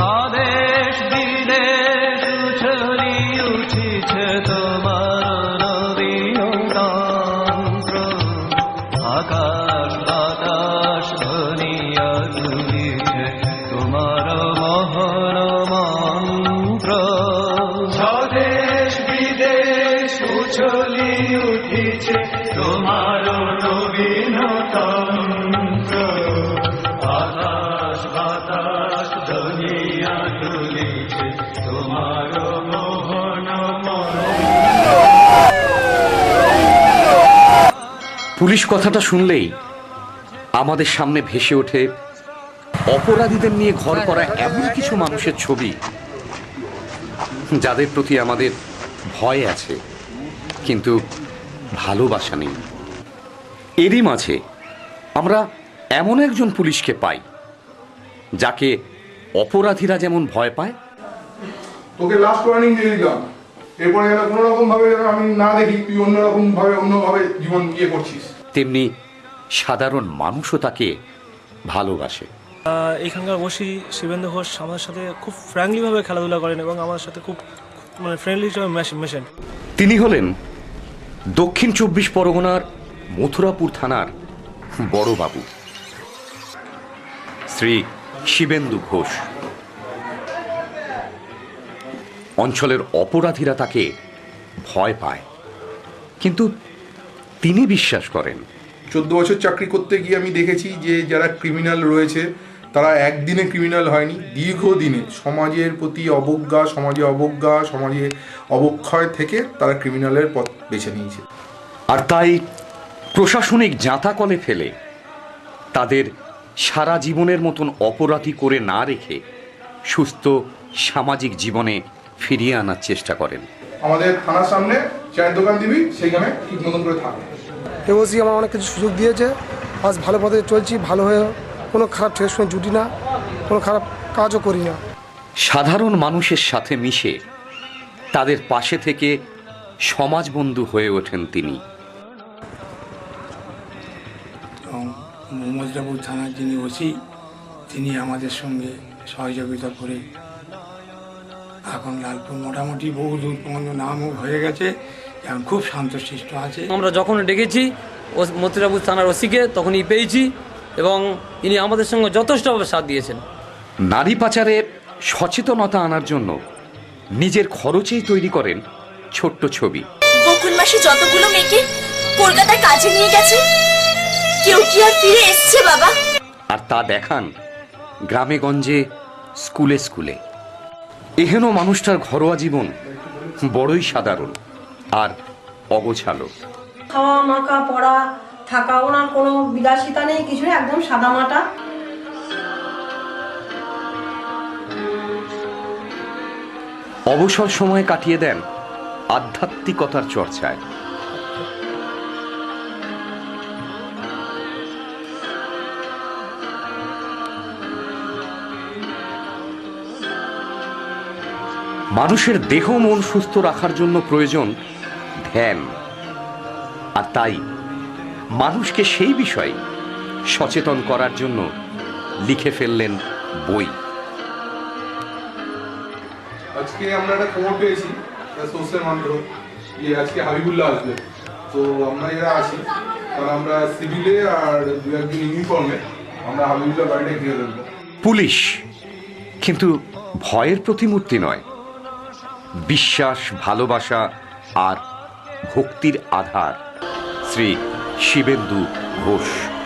স্বদেশ, বিদেশ উছলি উঠিছে তোমার তন্ত্র আকাশ, বাতাস ধ্বনিয়া তুলিছে তোমার মন্ত্র। স্বদেশ, বিদেশ উছলি উঠিছে তোমার নবীন পুলিশ কথাটা শুনলেই আমাদের সামনে ভেসে ওঠে অপরাধীদের নিয়ে ঘর করা এমন কিছু মানুষের ছবি যাদের প্রতি আমাদের ভয় আছে, কিন্তু ভালোবাসা নেই। এরই মাঝে আমরা এমন একজন পুলিশকে পাই, যাকে অপরাধীরা যেমন ভয় পায়। তোকে লাস্ট ওয়ার্নিং দিয়ে দিলাম। এরপরে কোনো রকম ভাবে আমি না দেখি, তুই অন্যরকম ভাবে অন্যভাবে জীবন ইয়ে করছিস। তেমনি সাধারণ মানুষও তাকে ভালোবাসে। এখানকার ওসি শিবেন্দ্র ঘোষ আমার সাথে খুব ফ্র্যাঙ্কলিভাবে খেলাধুলা করেন এবং আমার সাথে খুব মানে ফ্রেন্ডলি হিসেবে মেশ- মেশেন। তিনি হলেন দক্ষিণ চব্বিশ পরগনার মথুরাপুর থানার বড়বাবু শ্রী শিবেন্দু ঘোষ। অঞ্চলের অপরাধীরা তাকে ভয় পায়। কিন্তু তিনি বিশ্বাস করেন। চোদ্দ বছর চাকরি করতে গিয়ে আমি দেখেছি যে যারা ক্রিমিনাল রয়েছে তারা একদিনে ক্রিমিনাল হয়নি দীর্ঘদিনে সমাজের প্রতি অবজ্ঞা সমাজে অবজ্ঞা সমাজে অবক্ষয় থেকে তারা ক্রিমিনালের পথ বেছে নিয়েছে। আর তাই প্রশাসনিক জাঁতাকলে ফেলে তাদের সারা জীবনের মতন অপরাধী করে না রেখে সুস্থ সামাজিক জীবনে ফিরিয়ে আনার চেষ্টা করেন। আমাদের থানার সামনে চায়ের দোকান দিবি সেইখানে ঠিক মতন করে থাকবে এবসি আমার অনেক কিছু সুযোগ দিয়েছে। আজ ভালো পথে চলছি ভালো হয়ে কোনো খারাপ ঠেস সঙ্গে জুটি না কোনো খারাপ কাজও করি না। সাধারণ মানুষের সাথে মিশে তাদের পাশে থেকে সমাজবন্ধু হয়ে ওঠেন তিনি। এবং মোহাম্মদপুর থানার যিনি ওসি তিনি আমাদের সঙ্গে সহযোগিতা করে এখন লালপুর মোটামুটি বহু দূর পর্যন্ত নামও হয়ে গেছে। এখন খুব শান্তশিষ্ট আছে। আমরা যখন ডেকেছি ও মতিরাপুর থানার ওসিকে তখনই পেয়েছি এবং ইনি আমাদের সঙ্গে যথেষ্টভাবে সাথ দিয়েছেন। নারী পাচারে সচেতনতা আনার জন্য নিজের খরচেই তৈরি করেন ছোট্ট ছবি। বকুল মাসি যতগুলো মেয়েকে কলকাতায় কাজে নিয়ে গেছে কেউ কি আর ফিরে এসছে বাবা? আর তা দেখান গ্রামে গঞ্জে স্কুলে স্কুলে। এহেন মানুষটার ঘরোয়া জীবন বড়ই সাধারণ। আর অগোছালো। খাওয়া মাখা পড়া থাকা ওনার কোনো বিলাসিতা নেই কিছু একদম সাদামাটা অবসর সময় কাটিয়ে দেন আধ্যাত্মিকতার চর্চায়। মানুষের দেহ মন সুস্থ রাখার জন্য প্রয়োজন ধ্যান। আর তাই মানুষকে সেই বিষয়ে সচেতন করার জন্য লিখে ফেললেন বই। আজকে আমরা একটা খবর পেয়েছি সোর্সের মাধ্যমে যে আজকে হাবিবুল্লাহ আসবে। তো আমরা যারা আছি তারা আমরা সিভিলে আর দু একজন ইউনিফর্মে আমরা হাবিবুল্লাহ বাড়িটা ঘিরে দেবো পুলিশ কিন্তু ভয়ের প্রতিমূর্তি নয়। বিশ্বাস ভালোবাসা আর ভক্তির আধার। শ্রী শিবেন্দু ঘোষ।